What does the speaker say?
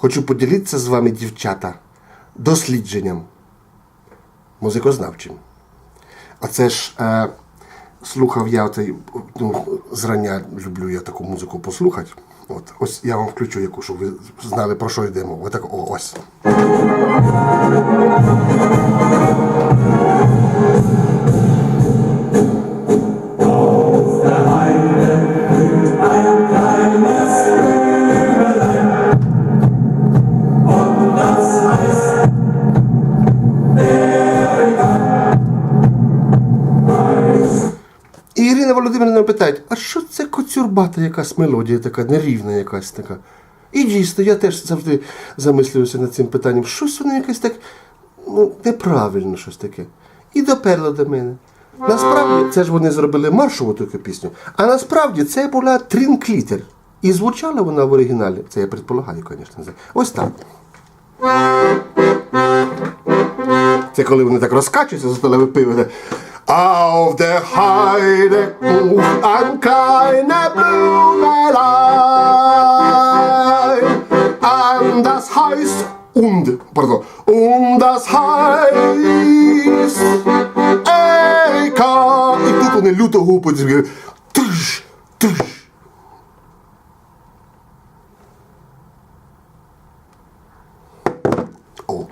хочу поділитися з вами, дівчата, дослідженням музикознавчим. А це ж е, слухав я ну, зрання люблю я таку музику послухати. От, ось я вам включу яку, щоб ви знали про що йдемо. Отак, о, ось. І Ірина Володимирівна питає, а що це коцюрбата якась мелодія така, нерівна якась така. І дійсно, я теж завжди замислююся над цим питанням. Щось воно якесь так ну, неправильно щось таке. І доперло до мене. Насправді, це ж вони зробили маршову таку пісню, а насправді це була трінклітер. І звучала вона в оригіналі. Це я предполагаю, звісно. Ось так. Це коли вони так розкачуються за столове пиво. Auf der Heide ruft ein kleiner Blumelein an um das Heiß und, um, pardon, und das Heiß Eika. Ik doe het in lute hoepen, dus ik tush. Oh.